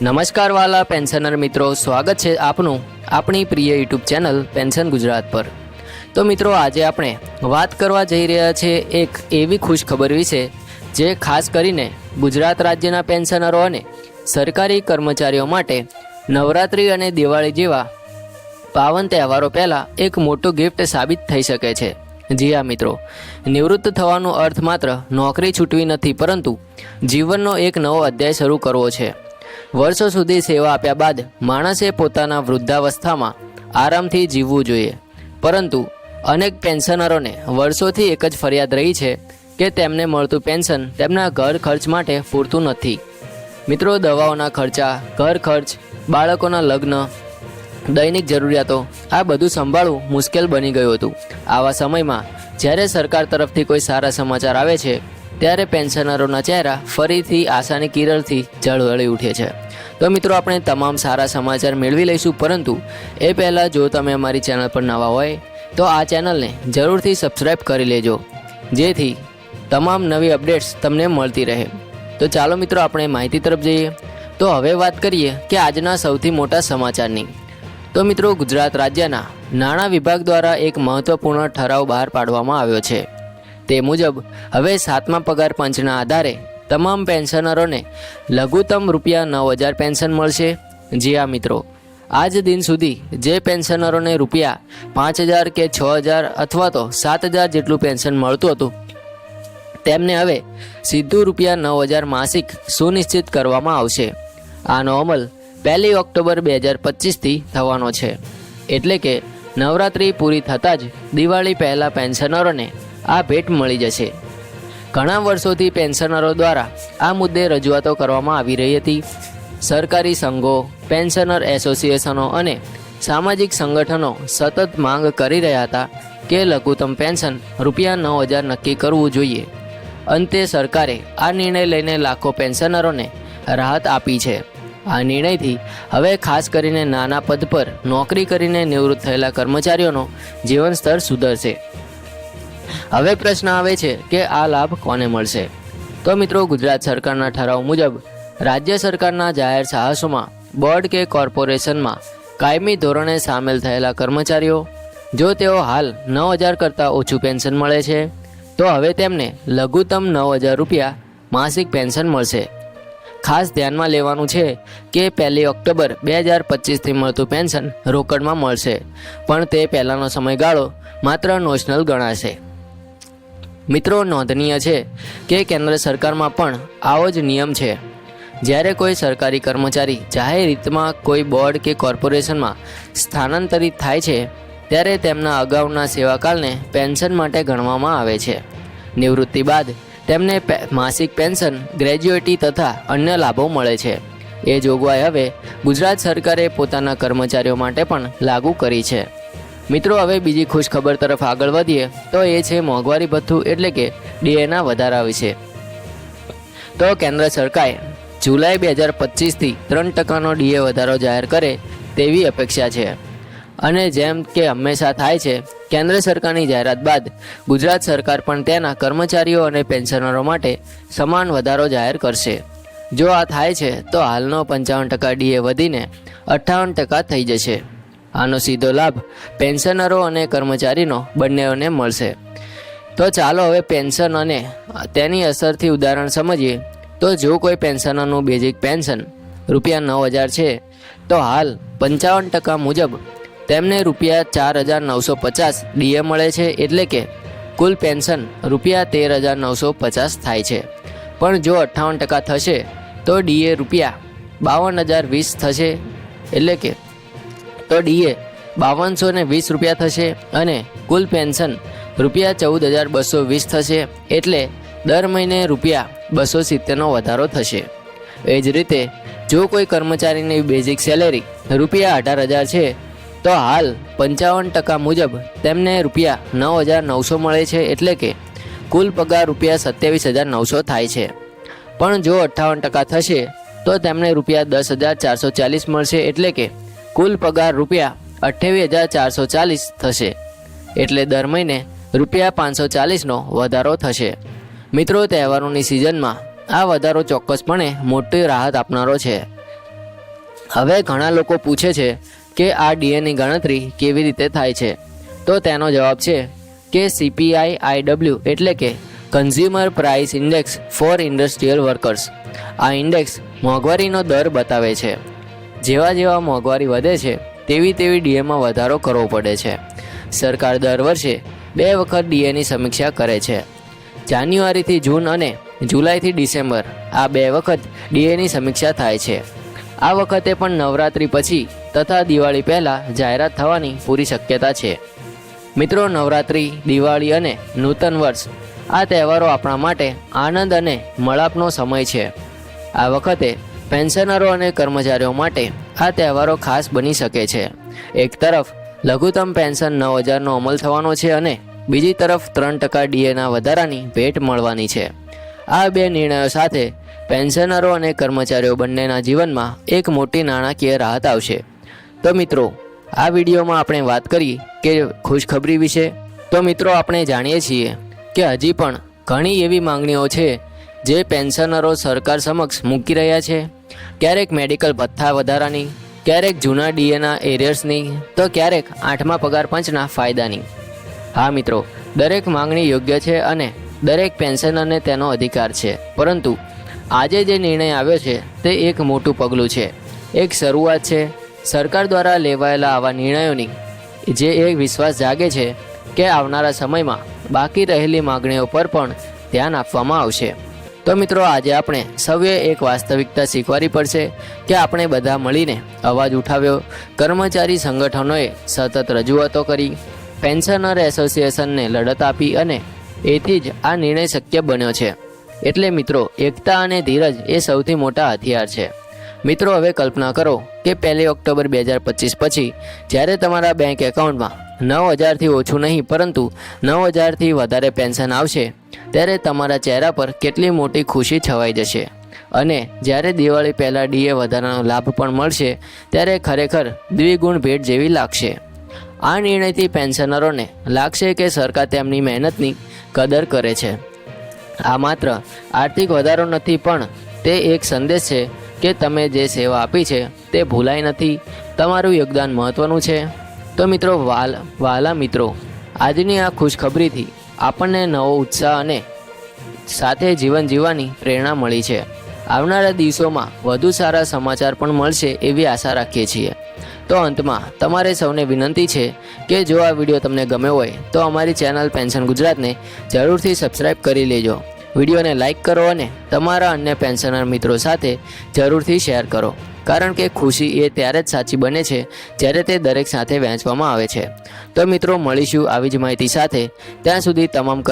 નમસ્કાર વાલા પેન્શનર મિત્રો, સ્વાગત છે આપનું આપણી પ્રિય યુટ્યુબ ચેનલ પેન્શન ગુજરાત પર. તો મિત્રો, આજે આપણે વાત કરવા જઈ રહ્યા છે એક એવી ખુશખબર વિશે, જે ખાસ કરીને ગુજરાત રાજ્યના પેન્શનરો અને સરકારી કર્મચારીઓ માટે નવરાત્રિ અને દિવાળી જેવા પાવન તહેવારો પહેલાં એક મોટું ગિફ્ટ સાબિત થઈ શકે છે. જી હા મિત્રો, નિવૃત્ત થવાનો અર્થ માત્ર નોકરી છૂટવી નથી, પરંતુ જીવનનો એક નવો અધ્યાય શરૂ કરવો છે. વર્ષો સુધી સેવા આપ્યા બાદ માણસે પોતાના વૃદ્ધાવસ્થામાં આરામથી જીવવું જોઈએ. પરંતુ અનેક પેન્શનરોને વર્ષોથી એક જ ફરિયાદ રહી છે કે તેમને મળતું પેન્શન તેમના ઘર ખર્ચ માટે પૂરતું નથી. મિત્રો, દવાઓના ખર્ચા, ઘર ખર્ચ, બાળકોના લગ્ન, દૈનિક જરૂરિયાતો, આ બધું સંભાળવું મુશ્કેલ બની ગયું હતું. આવા સમયમાં જ્યારે સરકાર તરફથી કોઈ સારા સમાચાર આવે છે ત્યારે પેન્શનરોના ચહેરા ફરીથી આશાની કિરણથી ઝળહળી ઉઠે છે. તો મિત્રો, આપણે તમામ સારા સમાચાર મેળવી લઈશું, પરંતુ એ પહેલાં જો તમે અમારી ચેનલ પર નવા હોય, તો આ ચેનલને જરૂરથી સબસ્ક્રાઈબ કરી લેજો, જેથી તમામ નવી અપડેટ્સ તમને મળતી રહે. તો ચાલો મિત્રો, આપણે માહિતી તરફ જઈએ. તો હવે વાત કરીએ કે આજના સૌથી મોટા સમાચારની. તો મિત્રો, ગુજરાત રાજ્યના નાણાં વિભાગ દ્વારા એક મહત્વપૂર્ણ ઠરાવ બહાર પાડવામાં આવ્યો છે. તે મુજબ, હવે સાતમા પગાર પંચના આધારે તમામ પેન્શનરોને લઘુત્તમ રૂપિયા નવ હજાર પેન્શન મળશે. જી આ મિત્રો. આજ દિન સુધી જે પેન્શનરોને રૂપિયા પાંચ હજાર કે છ હજાર અથવા તો સાત હજાર જેટલું પેન્શન મળતું હતું, તેમને હવે સીધું રૂપિયા નવ હજાર માસિક સુનિશ્ચિત કરવામાં આવશે. આનો અમલ પહેલી ઓક્ટોબર બે હજાર પચીસથી થવાનો છે. એટલે કે નવરાત્રિ પૂરી થતાં જ દિવાળી પહેલાં પેન્શનરોને આ ભેટ મળી જશે. ઘણા વર્ષોથી પેન્શનરો દ્વારા આ મુદ્દે રજૂઆતો કરવામાં આવી રહી હતી. સરકારી સંઘો, પેન્શનર એસોસિએશનો અને સામાજિક સંગઠનો સતત માંગ કરી રહ્યા હતા કે લઘુત્તમ પેન્શન રૂપિયા નવ હજાર નક્કી કરવું જોઈએ. અંતે સરકારે આ નિર્ણય લઈને લાખો પેન્શનરોને રાહત આપી છે. આ નિર્ણયથી હવે ખાસ કરીને નાના પદ પર નોકરી કરીને નિવૃત્ત થયેલા કર્મચારીઓનો જીવન સ્તર સુધરશે. હવે પ્રશ્ન આવે છે કે આ લાભ કોને મળશે? તો મિત્રો, ગુજરાત સરકારના ઠરાવ મુજબ રાજ્ય સરકારના જાહેર સાહસોમાં, બોર્ડ કે કોર્પોરેશનમાં કાયમી ધોરણે સામેલ થયેલા કર્મચારીઓ, જો તેઓ હાલ નવ હજાર કરતાં ઓછું પેન્શન મળે છે, તો હવે તેમને લઘુત્તમ નવ હજાર રૂપિયા માસિક પેન્શન મળશે. ખાસ ધ્યાનમાં લેવાનું છે કે પહેલી ઓક્ટોબર બે હજાર પચીસથી મળતું પેન્શન રોકડમાં મળશે, પણ તે પહેલાંનો સમયગાળો માત્ર નોશનલ ગણાશે. મિત્રો, નોંધનીય છે કે કેન્દ્ર સરકારમાં પણ આવો જ નિયમ છે. જ્યારે કોઈ સરકારી કર્મચારી જાહેર રીતમાં કોઈ બોર્ડ કે કોર્પોરેશનમાં સ્થાનાંતરિત થાય છે, ત્યારે તેમના અગાઉના સેવાકાળને પેન્શન માટે ગણવામાં આવે છે. નિવૃત્તિ બાદ તેમને માસિક પેન્શન, ગ્રેજ્યુએટી તથા અન્ય લાભો મળે છે. એ જોગવાઈ હવે ગુજરાત સરકારે પોતાના કર્મચારીઓ માટે પણ લાગુ કરી છે. મિત્રો, હવે બીજી ખુશ ખબર તરફ આગળ વધીએ, તો એ છે મોંઘવારી ભથ્થું એટલે કે ડીએના વધારા વિશે તો કેન્દ્ર સરકારે જુલાઈ બે હજાર પચીસથી ત્રણ ટકાનો ડીએ વધારો જાહેર કરે તેવી અપેક્ષા છે. અને જેમ કે હંમેશા થાય છે, કેન્દ્ર સરકારની જાહેરાત બાદ ગુજરાત સરકાર પણ તેના કર્મચારીઓ અને પેન્શનરો માટે સમાન વધારો જાહેર કરશે. જો આ થાય છે, તો હાલનો પંચાવન ટકા ડીએ વધીને અઠ્ઠાવન ટકા થઈ જશે. આનો સીધો લાભ પેન્શનરો અને કર્મચારીનો બંનેઓને મળશે. તો ચાલો હવે પેન્શન અને તેની અસરથી ઉદાહરણ સમજીએ. તો જો કોઈ પેન્શનરનું બેઝિક પેન્શન રૂપિયા નવ હજાર છે, તો હાલ પંચાવન ટકા મુજબ તેમને રૂપિયા ચાર હજાર નવસો પચાસ ડીએ મળે છે એટલે કે કુલ પેન્શન રૂપિયા તેર હજાર નવસો પચાસ થાય છે. પણ જો અઠ્ઠાવન ટકા થશે, તો ડીએ રૂપિયા બાવન હજાર વીસ થશે એટલે કે તો ડીએ બાવનસો ને વીસ રૂપિયા થશે અને કુલ પેન્શન રૂપિયા ચૌદ હજાર બસો વીસ થશે એટલે દર મહિને રૂપિયા બસો સિત્તેરનો વધારો થશે. એ જ રીતે જો કોઈ કર્મચારીની બેઝિક સેલેરી રૂપિયા અઢાર હજાર છે, તો હાલ પંચાવન ટકા મુજબ તેમને રૂપિયા નવ હજાર નવસો મળે છે એટલે કે કુલ પગાર રૂપિયા સત્યાવીસ હજાર નવસો થાય છે. પણ જો અઠ્ઠાવન ટકા થશે, તો તેમને રૂપિયા દસ હજાર ચારસો ચાલીસ મળશે એટલે કે કુલ પગાર રૂપિયા અઠ્યાવીસ હજાર ચારસો ચાલીસ થશે. એટલે દર મહિને રૂપિયા પાંચસો ચાલીસનો વધારો થશે. મિત્રો, તહેવારોની સિઝનમાં આ વધારો ચોક્કસપણે મોટી રાહત આપનારો છે. હવે ઘણા લોકો પૂછે છે કે આ ડીએની ગણતરી કેવી રીતે થાય છે? તો તેનો જવાબ છે કે સીપીઆઈ, આઈડબલ્યુ એટલે કે consumer price index for industrial workers. આ ઇન્ડેક્સ મોંઘવારીનો દર બતાવે છે. જેવા જેવા મોંઘવારી વધે છે, તેવી તેવી ડીએમાં વધારો કરવો પડે છે. સરકાર દર વર્ષે બે વખત ડીએની સમીક્ષા કરે છે. જાન્યુઆરીથી જૂન અને જુલાઈથી ડિસેમ્બર આ બે વખત ડીએની સમીક્ષા થાય છે. આ વખતે પણ નવરાત્રિ પછી તથા દિવાળી પહેલાં જાહેરાત થવાની પૂરી શક્યતા છે. મિત્રો, નવરાત્રિ, દિવાળી અને નૂતન વર્ષ આ તહેવારો આપણા માટે આનંદ અને મળાપનો સમય છે. આ વખતે પેન્શનરો અને કર્મચારીઓ માટે આ તહેવારો ખાસ બની શકે છે. એક તરફ, લઘુત્તમ પેન્શન નવ હજારનો અમલ થવાનો છે અને બીજી તરફ ત્રણ ટકા ડીએના વધારાની ભેટ મળવાની છે. આ બે નિર્ણયો સાથે પેન્શનરો અને કર્મચારીઓ બંનેના જીવનમાં એક મોટી નાણાકીય રાહત આવશે. તો મિત્રો, આ વિડીયોમાં આપણે વાત કરી કે ખુશખબરી વિશે. તો મિત્રો, આપણે જાણીએ છીએ કે હજી પણ ઘણી એવી માંગણીઓ છે જે પેન્શનરો સરકાર સમક્ષ મૂકી રહ્યા છે. ક્યારેક મેડિકલ ભથ્થા વધારાની, ક્યારેક જૂના ડીએના એરિયર્સની તો ક્યારેક આઠમા પગાર પંચના ફાયદાની. હા મિત્રો, દરેક માંગણી યોગ્ય છે અને દરેક પેન્શનરને તેનો અધિકાર છે. પરંતુ આજે જે નિર્ણય આવ્યો છે, તે એક મોટું પગલું છે. એક શરૂઆત છે, સરકાર દ્વારા લેવાયેલા આવા નિર્ણયોની, જે એક વિશ્વાસ જાગે છે કે આવનારા સમયમાં બાકી રહેલી માગણીઓ પર પણ ધ્યાન આપવામાં આવશે. તો મિત્રો, આજે આપણે સૌએ એક વાસ્તવિકતા શીખવાડી પડશે કે આપણે બધા મળીને અવાજ ઉઠાવ્યો. કર્મચારી સંગઠનોએ સતત રજૂઆતો કરી, પેન્શનર એસોસિએશનને લડત આપી અને એથી જ આ નિર્ણય શક્ય બન્યો છે. એટલે મિત્રો, એકતા અને ધીરજ એ સૌથી મોટા હથિયાર છે. મિત્રો, હવે કલ્પના કરો કે પહેલી ઓક્ટોબર બે હજાર પચીસ પછી જ્યારે તમારા બેંક એકાઉન્ટમાં નવ હજારથી ઓછું નહીં, પરંતુ નવ હજારથી વધારે પેન્શન આવશે. ત્યારે તમારા ચહેરા પર કેટલી મોટી ખુશી છવાઈ જશે. અને જ્યારે દિવાળી પહેલાં ડીએ વધારાનો લાભ પણ મળશે, ત્યારે ખરેખર દ્વિગુણ ભેટ જેવી લાગશે. આ નિર્ણયથી પેન્શનરોને લાગશે કે સરકાર તેમની મહેનતની કદર કરે છે. આ માત્ર આર્થિક વધારો નથી, પણ તે એક સંદેશ છે કે તમે જે સેવા આપી છે, તે ભૂલાઈ નથી. તમારું યોગદાન મહત્ત્વનું છે. તો મિત્રો વાલ, વાલા મિત્રો, આજની આ ખુશખબરીથી આપણને નવો ઉત્સાહ અને સાથે જીવન જીવવાની પ્રેરણા મળી છે. આવનારા દિવસોમાં વધુ સારા સમાચાર પણ મળશે એવી આશા રાખીએ છીએ. તો અંતમાં તમારે સૌને વિનંતી છે કે જો આ વીડિયો તમને ગમ્યો હોય તો અમારી ચેનલ પેન્શન ગુજરાતને જરૂરથી સબસ્ક્રાઈબ કરી લેજો. વિડીયોને લાઇક કરો અને તમારા અન્ય પેન્શનર મિત્રો સાથે જરૂરથી શેર કરો. કારણ કે ખુશી એ ત્યારે જ સાચી બને છે, જ્યારે તે દરેક સાથે વહેંચવામાં આવે છે. તો મિત્રો, મળીશું આવી જ માહિતી સાથે. ત્યાં સુધી તમામ